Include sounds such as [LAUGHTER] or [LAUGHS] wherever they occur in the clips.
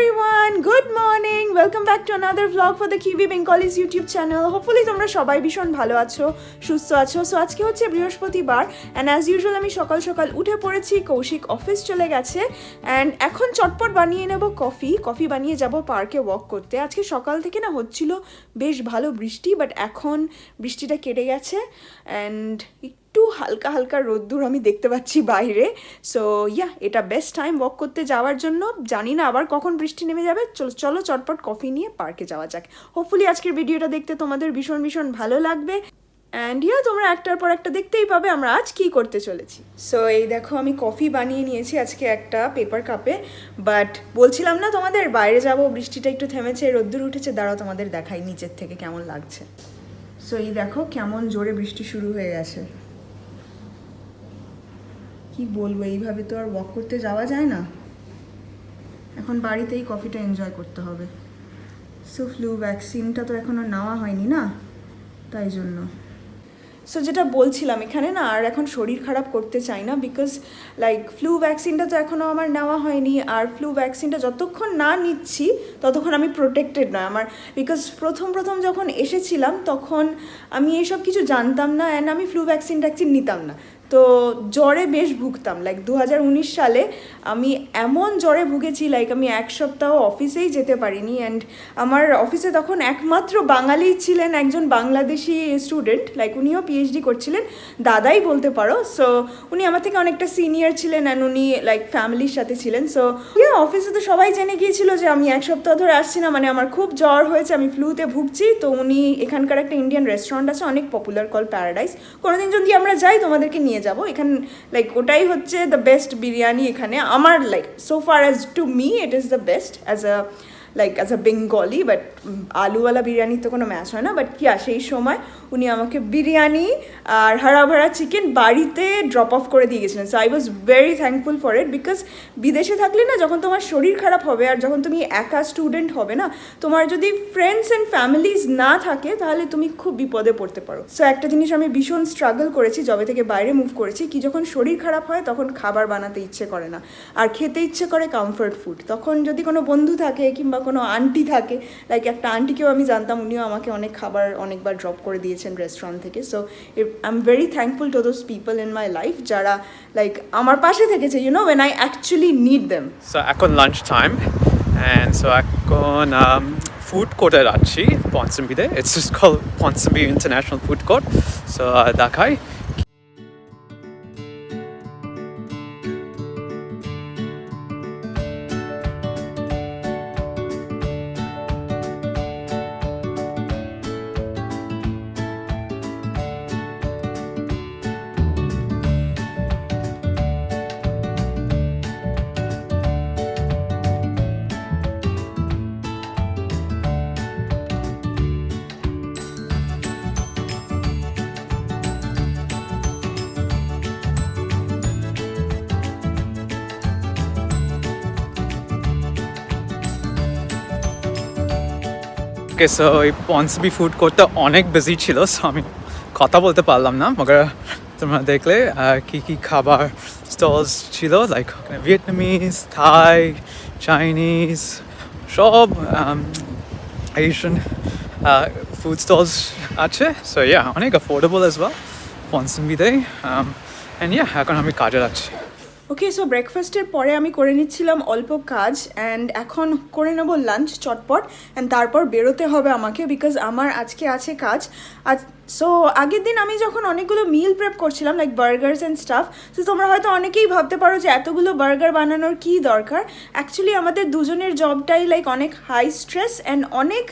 everyone, good morning. Welcome back to another vlog for the Kiwi Bengalis YouTube channel. Hopefully তোমরা সবাই ভীষণ ভালো আছো সুস্থ আছো। সো আজকে হচ্ছে বৃহস্পতিবার অ্যান্ড অ্যাজ ইউজুয়াল আমি সকাল সকাল উঠে পড়েছি কৌশিক অফিস চলে গেছে। অ্যান্ড এখন চটপট বানিয়ে নেব কফি কফি বানিয়ে যাব পার্কে ওয়াক করতে। আজকে সকাল থেকে না হচ্ছিল বেশ ভালো বৃষ্টি বাট এখন বৃষ্টিটা কেটে গেছে। অ্যান্ড একটু হালকা হালকা রোদ্দুর আমি দেখতে পাচ্ছি বাইরে। সো ইয়া এটা বেস্ট টাইম ওয়াক করতে যাওয়ার জন্য। জানি না আবার কখন বৃষ্টি নেমে যাবে। চলো চলো চটপট কফি নিয়ে পার্কে যাওয়া যাক। হোপফুলি আজকের ভিডিওটা দেখতে তোমাদের ভীষণ ভীষণ ভালো লাগবে। অ্যান্ড ইয়া তোমরা একটার পর একটা দেখতেই পাবে আমরা আজ কি করতে চলেছি। সো এই দেখো আমি কফি বানিয়ে নিয়েছি আজকে একটা পেপার কাপে বাট বলছিলাম না তোমাদের, বাইরে যাব, বৃষ্টিটা একটু থেমেছে, রোদ্দুর উঠেছে, দাঁড়াও তোমাদের দেখাই নিচের থেকে কেমন লাগছে। সো এই দেখো কেমন জোরে বৃষ্টি শুরু হয়ে গেছে। কি বলব, এইভাবে তো আর ওয়াক করতে যাওয়া যায় না। এখন বাড়িতেই কফিটা এনজয় করতে হবে। সো ফ্লু ভ্যাকসিনটা তো এখনও নেওয়া হয়নি না? তাই জন্য। সো যেটা বলছিলাম এখানে না, আর এখন শরীর খারাপ করতে চাই না বিকজ লাইক ফ্লু ভ্যাকসিনটা তো এখনও আমার নেওয়া হয়নি, আর ফ্লু ভ্যাকসিনটা যতক্ষণ না নিচ্ছি, ততক্ষণ আমি প্রোটেক্টেড নয় আমার। বিকজ প্রথম প্রথম যখন এসেছিলাম, তখন আমি এইসব কিছু জানতাম না অ্যান্ড আমি ফ্লু ভ্যাকসিন ট্যাকসিন নিতাম না। তো জ্বরে বেশ ভুগতাম। লাইক দু হাজার উনিশ সালে আমি এমন জ্বরে ভুগেছি লাইক আমি এক সপ্তাহ অফিসেই যেতে পারিনি অ্যান্ড আমার অফিসে তখন একমাত্র বাঙালি ছিলেন একজন বাংলাদেশি স্টুডেন্ট লাইক উনিও পিএইচডি করছিলেন, দাদাই বলতে পারো। সো উনি আমার থেকে অনেকটা সিনিয়র ছিলেন অ্যান্ড উনি লাইক ফ্যামিলির সাথে ছিলেন। সো অফিসে তো সবাই জেনে গিয়েছিল যে আমি এক সপ্তাহ ধরে আসছি না মানে আমার খুব জ্বর হয়েছে, আমি ফ্লুতে ভুগছি। তো উনি এখানকার একটা ইন্ডিয়ান রেস্টুরেন্ট আছে, অনেক পপুলার কল প্যারাডাইস কোনোদিন যদি আমরা যাই, তোমাদেরকে নিয়ে যাব। এখানে লাইক ওটাই হচ্ছে দ্য বেস্ট বিরিয়ানি এখানে। আমার like so far as to me it is the best as a like as a Bengali but আলুওয়ালা বিরিয়ানির তো কোনো ম্যাচ হয় না। বাট কি সেই সময় উনি আমাকে বিরিয়ানি আর হারা ভাড়া চিকেন বাড়িতে ড্রপ অফ করে দিয়ে গেছিলেন। So I was very thankful for it because বিদেশে থাকলে না যখন তোমার শরীর খারাপ হবে আর যখন তুমি একা স্টুডেন্ট হবে না, তোমার যদি ফ্রেন্ডস অ্যান্ড ফ্যামিলিজ না থাকে তাহলে তুমি খুব বিপদে পড়তে পারো। সো একটা জিনিস আমি ভীষণ স্ট্রাগল করেছি যবে থেকে বাইরে মুভ করেছি, কি যখন শরীর খারাপ হয় তখন খাবার বানাতে ইচ্ছে করে না। আর খেতে ইচ্ছে করে কমফর্ট ফুড তখন যদি কোনো বন্ধু থাকে কিংবা কোনো আন্টি থাকে লাইক একটা আন্টিকেও আমি জানতাম, উনিও আমাকে অনেক খাবার অনেকবার ড্রপ করে দিয়েছেন রেস্টুরেন্ট থেকে। So I am very thankful to those people in my life যারা লাইক আমার পাশে থেকেছে you know when I actually need them so এখন লাঞ্চ টাইম অ্যান্ড সো এখন ফুড কোর্টে যাচ্ছি পঞ্চমবিতে it's call Ponsonby international food court so দেখাই। Okay so এই পঞ্চবি ফুড কোর্টটা অনেক বিজি ছিল সো আমি কথা বলতে পারলাম না, মগর তোমরা দেখলে কি কি খাবার স্টলস ছিল লাইক ভিয়েতনামিজ থাই চাইনিজ সব এশিয়ান ফুড স্টলস আছে সো ইয়া অনেক অ্যাফোর্ডেবল অ্যাজ ওয়েল পঞ্চমবিতে অ্যান্ড ইয়া এখন আমি কাজে যাচ্ছি ওকে সো ব্রেকফাস্টের পরে আমি করে নিচ্ছিলাম অল্প কাজ অ্যান্ড এখন করে নেব লাঞ্চ চটপট অ্যান্ড তারপর বেরোতে হবে আমাকে বিকজ আমার আজকে আছে কাজ। আজ সো আগের দিন আমি যখন অনেকগুলো মিল প্রেপ করছিলাম লাইক বার্গার্স অ্যান্ড স্টাফ তো তোমরা হয়তো অনেকেই ভাবতে পারো যে এতগুলো বার্গার বানানোর কী দরকার। অ্যাকচুয়ালি আমাদের দুজনের জবটাই লাইক অনেক হাই স্ট্রেস অ্যান্ড অনেক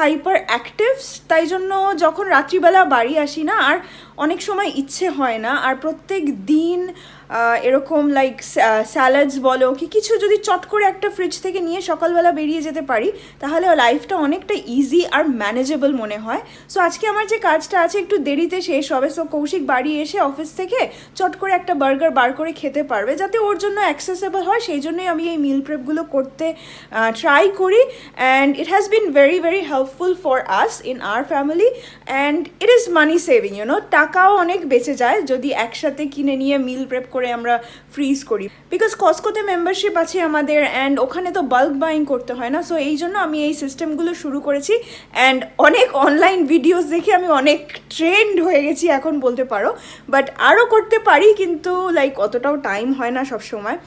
হাইপার অ্যাক্টিভস তাই জন্য যখন রাত্রিবেলা বাড়ি আসি না, আর অনেক সময় ইচ্ছে হয় না, আর প্রত্যেক দিন এরকম লাইক স্যালাডস বলো কি কিছু যদি চট করে একটা ফ্রিজ থেকে নিয়ে সকালবেলা বেরিয়ে যেতে পারি, তাহলে লাইফটা অনেকটা ইজি আর ম্যানেজেবল মনে হয়। সো আজকে আমার যে কাজটা আছে একটু দেরিতে শেষ হবে সো কৌশিক বাড়ি এসে অফিস থেকে চট করে একটা বার্গার বার করে খেতে পারবে, যাতে ওর জন্য অ্যাক্সেসেবল হয়, সেই জন্যই আমি এই মিল প্রেপগুলো করতে ট্রাই করি। And it has been very very helpful for us in our family and it is money saving you know টাকাও অনেক বেঁচে যায়, যদি একসাথে কিনে নিয়ে মিল প্রেপ করে আমরা ফ্রিজ করি। বিকজ কসকোতে মেম্বারশিপ আছে আমাদের অ্যান্ড ওখানে তো বাল্ক বাইং করতে হয় না সো এই জন্য আমি এই সিস্টেমগুলো শুরু করেছি অ্যান্ড অনেক অনলাইন ভিডিওস দেখে আমি অনেক ট্রেন্ড হয়ে গেছি এখন বলতে পারো। বাট আরও করতে পারি কিন্তু লাইক অতটাও টাইম হয় না সব সময়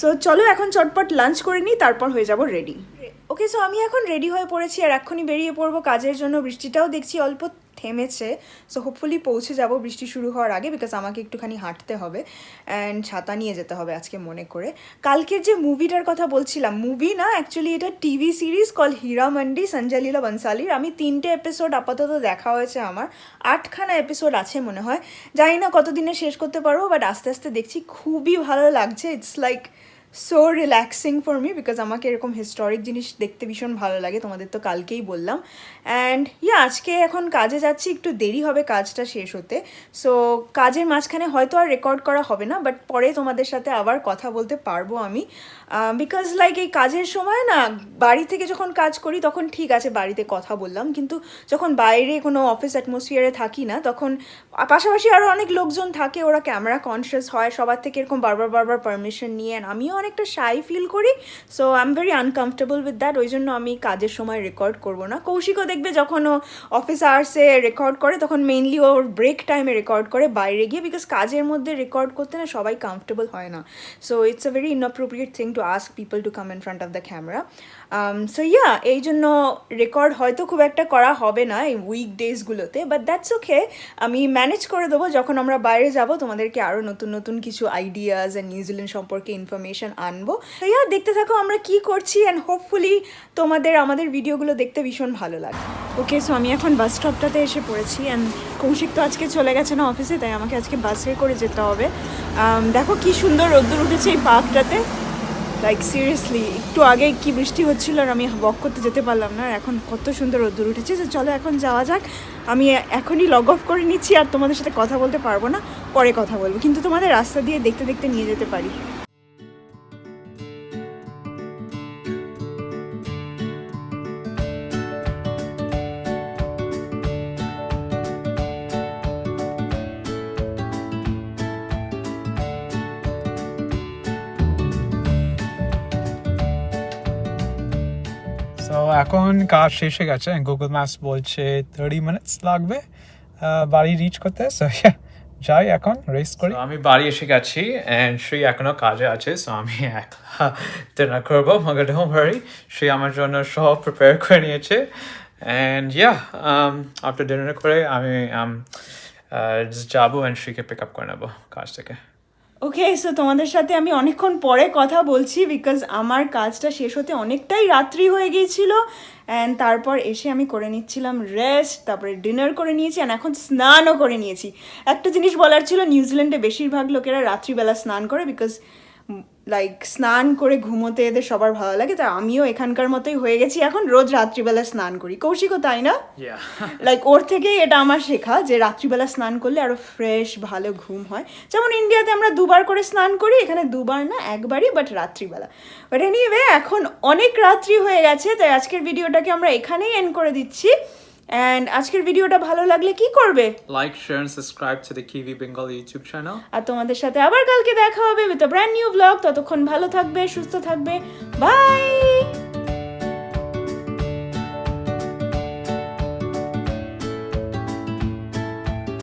সো চলো এখন চটপট লাঞ্চ করে নিই, তারপর হয়ে যাব রেডি ওকে সো আমি এখন রেডি হয়ে পড়েছি আর এক্ষুনি বেরিয়ে পড়ব কাজের জন্য। বৃষ্টিটাও দেখছি অল্প থেমেছে সো হোপফুলি পৌঁছে যাব। বৃষ্টি শুরু হওয়ার আগে বিকজ আমাকে একটুখানি হাঁটতে হবে অ্যান্ড ছাতা নিয়ে যেতে হবে আজকে মনে করে। কালকের যে মুভিটার কথা বলছিলাম মুভি না অ্যাকচুয়ালি এটা TV series called Heeramandi Sanjay Leela বনসালির। আমি তিনটে এপিসোড আপাতত দেখা হয়েছে আমার। আটখানা এপিসোড আছে মনে হয়। জানি না কতদিনে শেষ করতে পারব বাট আস্তে আস্তে দেখছি খুবই ভালো লাগছে। It's like so relaxing for me because আমাকে এরকম হিস্টোরিক জিনিস দেখতে ভীষণ ভালো লাগে, তোমাদের তো কালকেই বললাম। অ্যান্ড ইয়া আজকে এখন কাজে যাচ্ছি, একটু দেরি হবে কাজটা শেষ হতে। সো কাজের মাঝখানে হয়তো আর রেকর্ড করা হবে না বাট পরে তোমাদের সাথে আবার কথা বলতে পারব আমি। বিকজ লাইক এই কাজের সময় না, বাড়ি থেকে যখন কাজ করি তখন ঠিক আছে, বাড়িতে কথা বললাম। কিন্তু যখন বাইরে কোনো অফিস অ্যাটমসফিয়ারে থাকি না, তখন পাশাপাশি আরও অনেক লোকজন থাকে, ওরা ক্যামেরা কনসিয়াস হয়, সবার থেকে এরকম বারবার বারবার পারমিশন নিয়ে। আমিও অনেকটা শাই ফিল করি so I am very uncomfortable with that ওই জন্য আমি কাজের সময় রেকর্ড করব না। কৌশিকও দেখবে যখন ও অফিস আওয়ার্সে রেকর্ড করে, তখন মেইনলি ওর ব্রেক টাইমে রেকর্ড করে বাইরে গিয়ে বিকজ কাজের মধ্যে রেকর্ড করতে না সবাই কমফর্টেবল হয় না। So it's a very inappropriate thing to ask people to come in front of the camera so yeah এই জন্য রেকর্ড হয়তো খুব একটা করা হবে না এই উইক ডেজগুলোতে বাট দ্যাটস ওকে আমি ম্যানেজ করে দেবো, যখন আমরা বাইরে যাব, তোমাদেরকে আরও নতুন নতুন কিছু আইডিয়াস অ্যান্ড নিউজিল্যান্ড সম্পর্কে ইনফরমেশন আনব। তো ইয়া দেখতে থাকো আমরা কি করছি অ্যান্ড হোপফুলি তোমাদের, আমাদের ভিডিওগুলো দেখতে ভীষণ ভালো লাগে। ওকে সো আমি এখন বাস স্টপটাতে এসে পড়েছি অ্যান্ড কৌশিক তো আজকে চলে গেছে না অফিসে তাই আমাকে আজকে বাসে করে যেতে হবে। দেখো কি সুন্দর রোদ্দুর উঠেছে এই পার্কটাতে লাইক সিরিয়াসলি একটু আগে কি বৃষ্টি হচ্ছিল আর আমি ওয়াক করতে যেতে পারলাম না এখন কত সুন্দর রোদ্দুর উঠেছে। যে চলো এখন যাওয়া যাক। আমি এখনই লগ অফ করে নিচ্ছি আর তোমাদের সাথে কথা বলতে পারব না, পরে কথা বলব। কিন্তু তোমাদের রাস্তা দিয়ে দেখতে দেখতে নিয়ে যেতে পারি। সো এখন কাজ শেষ হয়ে গেছে। গুগল ম্যাপস বলছে থার্টি মিনিটস লাগবে বাড়ি রিচ করতে। সো যাই এখন রেস করি। আমি বাড়ি এসে গেছি অ্যান্ড শ্রী এখনও কাজে আছে। সো আমি একলা ডিনার করব মগর ডোন্ট ওয়ারি শ্রী আমার জন্য সব প্রিপেয়ার করে নিয়েছে। অ্যান্ড ইয়া আফটার ডিনার করে আমি um, যাব অ্যান্ড শ্রীকে পিক আপ করে নেব কাজ থেকে। ওকে সো তোমাদের সাথে আমি অনেকক্ষণ পরে কথা বলছি বিকজ আমার কাজটা শেষ হতে অনেকটাই রাত্রি হয়ে গিয়েছিল অ্যান্ড তারপর এসে আমি করে নিচ্ছিলাম রেস্ট তারপরে ডিনার করে নিয়েছি অ্যান্ড এখন স্নানও করে নিয়েছি। একটা জিনিস বলার ছিল, নিউজিল্যান্ডে বেশিরভাগ লোকেরা রাত্রিবেলা স্নান করে বিকজ লাইক স্নান করে ঘুমোতে এদের সবার ভালো লাগে তা আমিও এখানকার মতোই হয়ে গেছি এখন রোজ রাত্রিবেলা স্নান করি। কৌশিকও তাই না? লাইক [LAUGHS] ওর থেকেই এটা আমার শেখা যে রাত্রিবেলা স্নান করলে আরও ফ্রেশ ভালো ঘুম হয়। যেমন ইন্ডিয়াতে আমরা দুবার করে স্নান করি এখানে দুবার না একবারই বাট রাত্রিবেলা। বাট এনিওয়ে এখন অনেক রাত্রি হয়ে গেছে তাই আজকের ভিডিওটাকে আমরা এখানেই এন্ড করে দিচ্ছি। অ্যান্ড আজকের ভিডিওটা ভালো লাগলে কি করবে? Like share and subscribe to the Kiwi Bengal YouTube channel আর তোমাদের সাথে আবার কালকে দেখা হবে with a brand new vlog ততক্ষণ ভালো থাকবে সুস্থ থাকবে। বাই